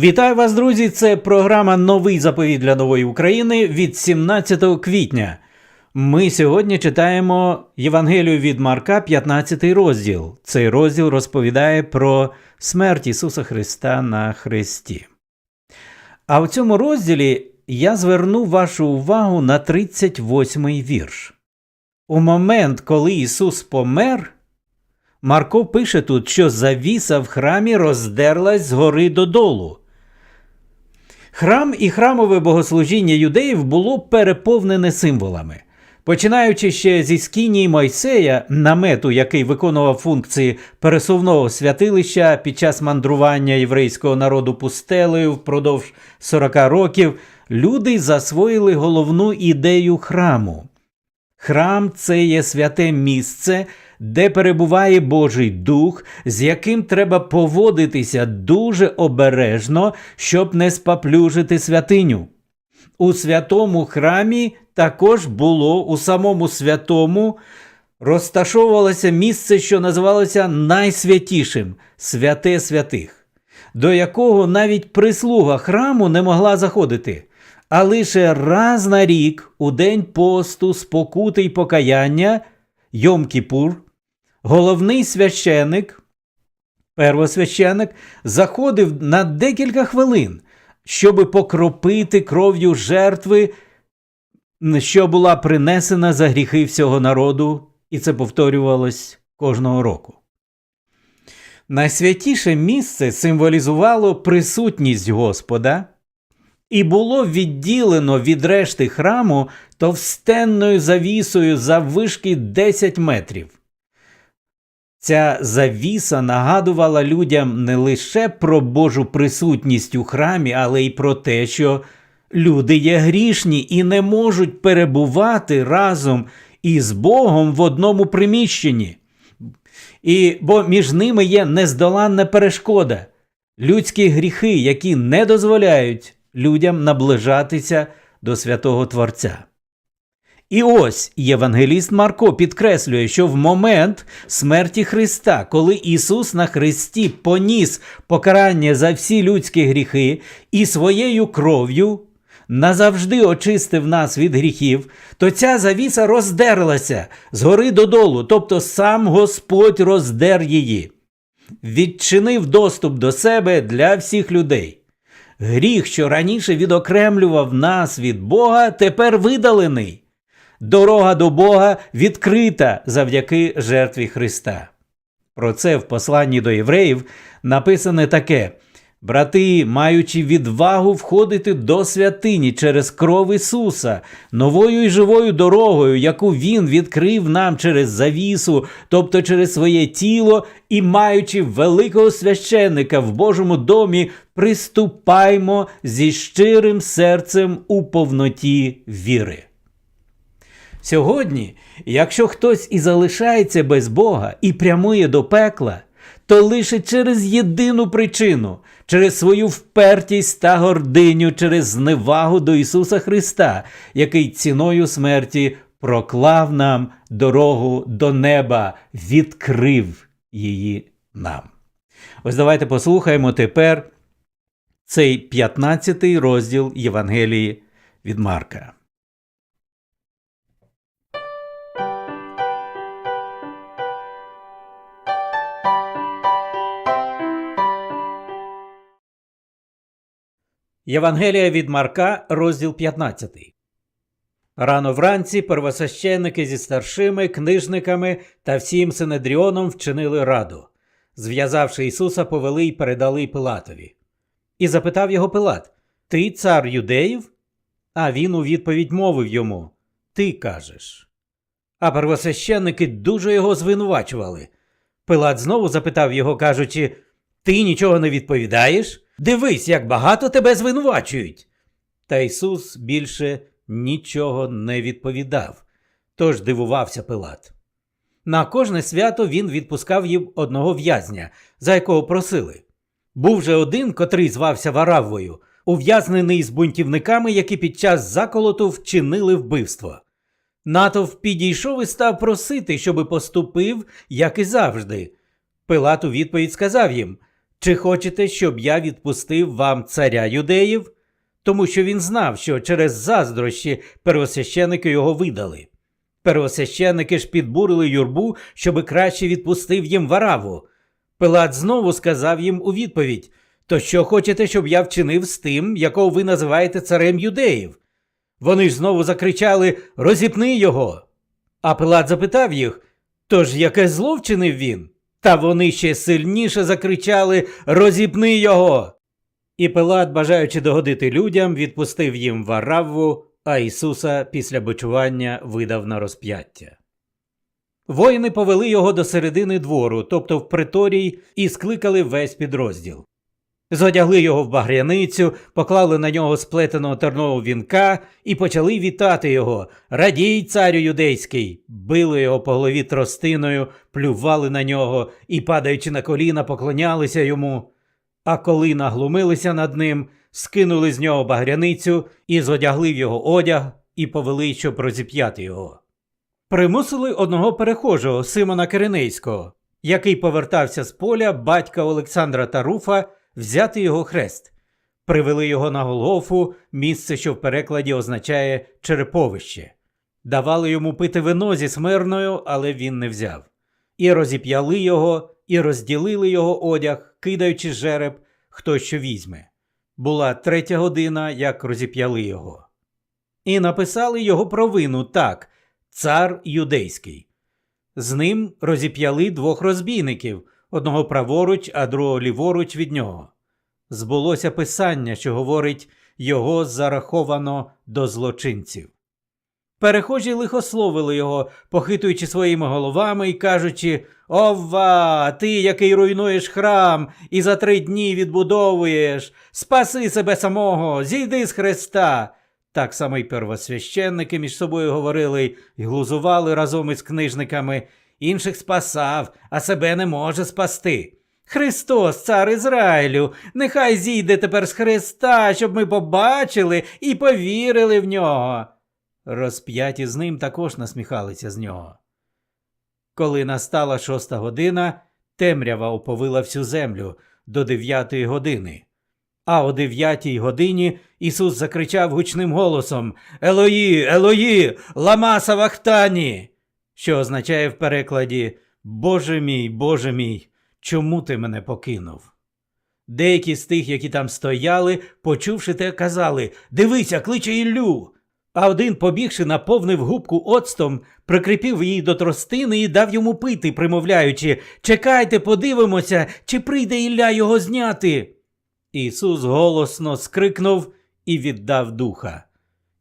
Вітаю вас, друзі! Це програма Новий заповіт для нової України від 17 квітня. Ми сьогодні читаємо Євангелію від Марка, 15 розділ. Цей розділ розповідає про смерть Ісуса Христа на Христі. А в цьому розділі я зверну вашу увагу на 38-й вірш. У момент, коли Ісус помер, Марко пише тут, що завіса в храмі роздерлась згори додолу. Храм і храмове богослужіння юдеїв було переповнене символами. Починаючи ще зі скінії Мойсея, намету, який виконував функції пересувного святилища під час мандрування єврейського народу пустелею впродовж 40 років, люди засвоїли головну ідею храму. Храм це є святе місце, де перебуває Божий Дух, з яким треба поводитися дуже обережно, щоб не спаплюжити святиню. У святому храмі також було у самому святому розташовувалося місце, що називалося найсвятішим святе святих, до якого навіть прислуга храму не могла заходити. А лише раз на рік, у день посту, спокути й покаяння, Йом-Кіпур, головний священик, первосвященик, заходив на декілька хвилин, щоби покропити кров'ю жертви, що була принесена за гріхи всього народу, і це повторювалось кожного року. Найсвятіше місце символізувало присутність Господа і було відділено від решти храму товстенною завісою заввишки 10 метрів. Ця завіса нагадувала людям не лише про Божу присутність у храмі, але й про те, що люди є грішні і не можуть перебувати разом із Богом в одному приміщенні. І, бо між ними є нездоланна перешкода, людські гріхи, які не дозволяють людям наближатися до святого Творця. І ось євангеліст Марко підкреслює, що в момент смерті Христа, коли Ісус на Христі поніс покарання за всі людські гріхи і своєю кров'ю назавжди очистив нас від гріхів, то ця завіса роздерлася згори додолу, тобто сам Господь роздер її, відчинив доступ до себе для всіх людей. Гріх, що раніше відокремлював нас від Бога, тепер видалений. Дорога до Бога відкрита завдяки жертві Христа. Про це в посланні до євреїв написане таке: Брати, маючи відвагу входити до святині через кров Ісуса, новою і живою дорогою, яку Він відкрив нам через завісу, тобто через своє тіло, і маючи великого священника в Божому домі, приступаймо зі щирим серцем у повноті віри. Сьогодні, якщо хтось і залишається без Бога і прямує до пекла, то лише через єдину причину, через свою впертість та гординю, через зневагу до Ісуса Христа, який ціною смерті проклав нам дорогу до неба, відкрив її нам. Ось давайте послухаємо тепер цей 15 й розділ Євангелії від Марка. Євангелія від Марка, розділ 15. Рано вранці первосвященники зі старшими, книжниками та всім Синедріоном вчинили раду. Зв'язавши Ісуса, повели й передали Пилатові. І запитав його Пилат: Ти цар юдеїв? А він у відповідь мовив йому: Ти кажеш. А первосвященники дуже його звинувачували. Пилат знову запитав його, кажучи: Ти нічого не відповідаєш? Дивись, як багато тебе звинувачують. Та Ісус більше нічого не відповідав, тож дивувався Пилат. На кожне свято він відпускав їм одного в'язня, за якого просили. Був же один, котрий звався Вараввою, ув'язнений з бунтівниками, які під час заколоту вчинили вбивство. Натовп підійшов і став просити, щоби поступив, як і завжди. Пилат у відповідь сказав їм Чи хочете, щоб я відпустив вам царя юдеїв? Тому що він знав, що через заздрощі первосвященики його видали. Первосвященики ж підбурили юрбу, щоби краще відпустив їм вараву. Пилат знову сказав їм у відповідь: То що хочете, щоб я вчинив з тим, якого ви називаєте царем юдеїв? Вони ж знову закричали Розіпни його. А Пилат запитав їх: Тож яке зло вчинив він? Та вони ще сильніше закричали Розіпни його. І Пилат, бажаючи догодити людям, відпустив їм Варавву, а Ісуса після бичування видав на розп'яття. Воїни повели його до середини двору, тобто в приторій, і скликали весь підрозділ. Зодягли його в багряницю, поклали на нього сплетеного тернового вінка і почали вітати його. Радій, царю юдейський! Били його по голові тростиною, плювали на нього і, падаючи на коліна, поклонялися йому. А коли наглумилися над ним, скинули з нього багряницю і зодягли в його одяг і повели, щоб розіп'яти його. Примусили одного перехожого Симона Киринейського, який повертався з поля батька Олександра Таруфа, взяти його хрест. Привели його на Голгофу, місце, що в перекладі означає череповище. Давали йому пити вино зі смирною, але він не взяв. І розіп'яли його, і розділили його одяг, кидаючи жереб, хто що візьме. Була третя година, як розіп'яли його. І написали його провину так цар юдейський. З ним розіп'яли двох розбійників, одного праворуч, а другого ліворуч від нього. Збулося писання, що говорить його зараховано до злочинців. Перехожі лихословили його, похитуючи своїми головами і кажучи Ова, ти, який руйнуєш храм і за три дні відбудовуєш, спаси себе самого, зійди з Христа. Так само й первосвященники між собою говорили й глузували разом із книжниками. Інших спасав, а себе не може спасти. Христос, цар Ізраїлю, нехай зійде тепер з Христа, щоб ми побачили і повірили в нього. Розп'яті з ним також насміхалися з нього. Коли настала шоста година, темрява оповила всю землю до дев'ятої години. А о дев'ятій годині Ісус закричав гучним голосом Елої, Елої, лама савахтані, що означає в перекладі Боже мій, Боже мій, чому ти мене покинув? Деякі з тих, які там стояли, почувши те, казали Дивися, кличе Іллю. А один, побігши, наповнив губку оцтом, прикріпив її до тростини і дав йому пити, примовляючи Чекайте, подивимося, чи прийде Ілля його зняти. Ісус голосно скрикнув і віддав духа.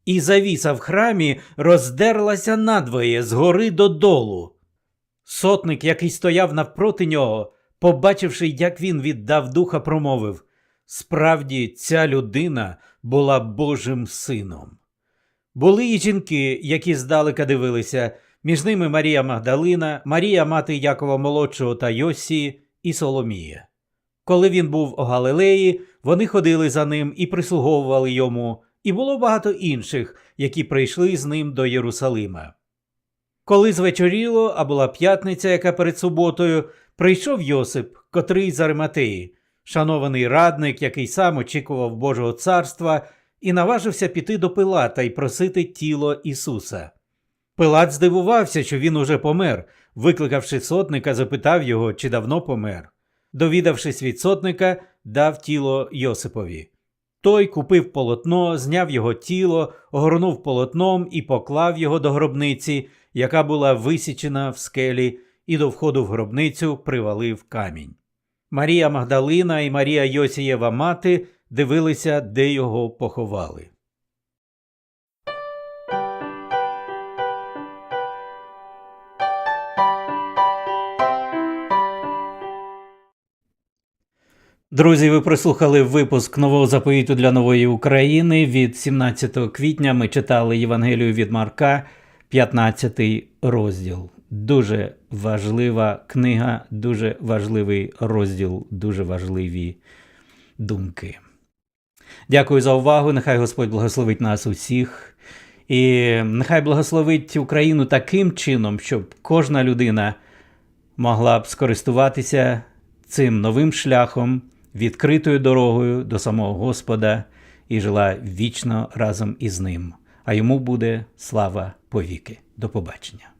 І завіса в храмі роздерлася надвоє згори додолу. Сотник, який стояв навпроти нього, побачивши, як він віддав духа, промовив Справді, ця людина була Божим сином. Були і жінки, які здалека дивилися, між ними Марія Магдалина, Марія мати Якова Молодшого та Йосії і Соломія. Коли він був у Галилеї, вони ходили за ним і прислуговували йому, і було багато інших, які прийшли з ним до Єрусалима. Коли звечоріло, а була п'ятниця, яка перед суботою, прийшов Йосип, котрий з Ариматеї, шанований радник, який сам очікував Божого царства, і наважився піти до Пилата і просити тіло Ісуса. Пилат здивувався, що він уже помер, викликавши сотника, запитав його, чи давно помер. Довідавшись від сотника, дав тіло Йосипові. Той купив полотно, зняв його тіло, огорнув полотном і поклав його до гробниці, яка була висічена в скелі, і до входу в гробницю привалив камінь. Марія Магдалина і Марія Йосієва мати дивилися, де його поховали. Друзі, ви прослухали випуск нового заповіту для нової України. Від 17 квітня ми читали Євангелію від Марка, 15 розділ. Дуже важлива книга, дуже важливий розділ, дуже важливі думки. Дякую за увагу. Нехай Господь благословить нас усіх. І нехай благословить Україну таким чином, щоб кожна людина могла б скористуватися цим новим шляхом, відкритою дорогою до самого Господа і жила вічно разом із ним. А йому буде слава повіки. До побачення.